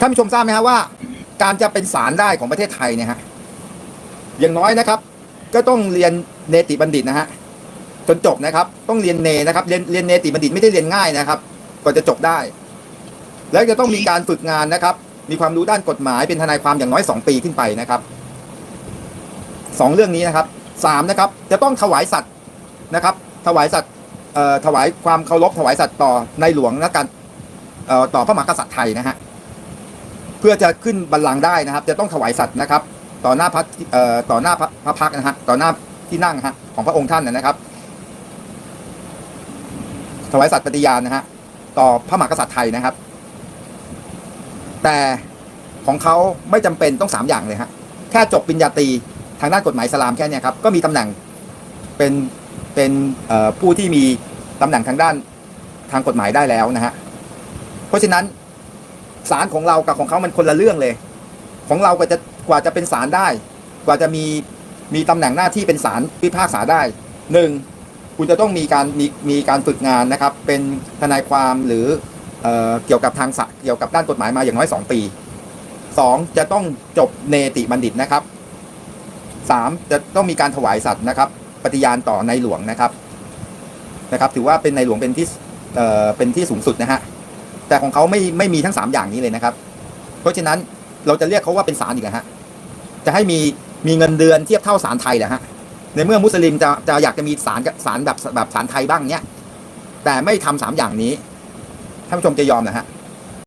ท่านผู้ชมทราบไหมฮะว่า การจะเป็นศาลได้ของประเทศไทยเนี่ยฮะอย่างน้อยนะครับ ก็ต้องเรียนเนติบัณฑิตนะฮะจนจบนะครับ ต้องเรียนเนนะครับเรียนเรียนเนติบัณฑิตไม่ได้เรียนง่ายนะครับกว่าจะจบได้ แล้วจะต้องมีการฝึกงานนะครับ มีความรู้ด้านกฎหมายเป็นทนายความอย่างน้อยสองปีขึ้นไปนะครับสองเรื่องนี้นะครับสามนะครับ จะต้องถวายสัตว์นะครับ ถวายสัตว์เอ่อถวายความเคารพถวายสัตว์ต่อในหลวงและการเอ่อต่อพระมหากษัตริย์ไทยนะฮะ เพื่อจะขึ้นบัลลังก์ได้นะครับ จะต้องถวายสัตว์นะครับ ต่อหน้าพระต่อหน้าพระพักนะฮะต่อหน้าที่นั่งฮะของพระองค์ท่านนะนะครับ ถวายสัตย์ปฏิญาณนะฮะต่อพระมหากษัตริย์ไทยนะครับ แต่ของเขาไม่จำเป็นต้องสามอย่างเลยฮะแค่จบปริญญาตรีทางด้านกฎหมายสลามแค่นี้ครับก็มีตำแหน่งเป็นเป็นผู้ที่มีตำแหน่งทางด้านทางกฎหมายได้แล้วนะฮะเพราะฉะนั้น ศาลของเรากับของเขามันคนละเรื่องเลย ของเรากว่าจะกว่าจะเป็นศาลได้ กว่าจะมีมีตำแหน่งหน้าที่เป็นศาลพิพากษาได้หนึ่งคุณจะต้องมีการมีมีการฝึกงานนะครับ เป็นทนายความหรือเอ่อเกี่ยวกับทางศาลเกี่ยวกับด้านกฎหมายมาอย่างน้อยสองปีสองจะต้องจบเนติบัณฑิตนะครับสามจะต้องมีการถวายสัตว์นะครับ ปฏิญาณต่อในหลวงนะครับนะครับ ถือว่าเป็นในหลวงเป็นที่เอ่อเป็นที่สูงสุดนะฮะ แต่ของเขาไม่ไม่มีทั้งสามอย่างนี้เลยนะครับ เพราะฉะนั้นเราจะเรียกเขาว่าเป็นศาลอีกนะฮะจะให้มีมีเงินเดือนเทียบเท่าศาลไทยเหรอฮะในเมื่อมุสลิมจะจะอยากจะมีศาลศาลแบบแบบศาลไทยบ้างเนี้ยแต่ไม่ทำสามอย่างนี้ท่านผู้ชมจะยอมนะฮะ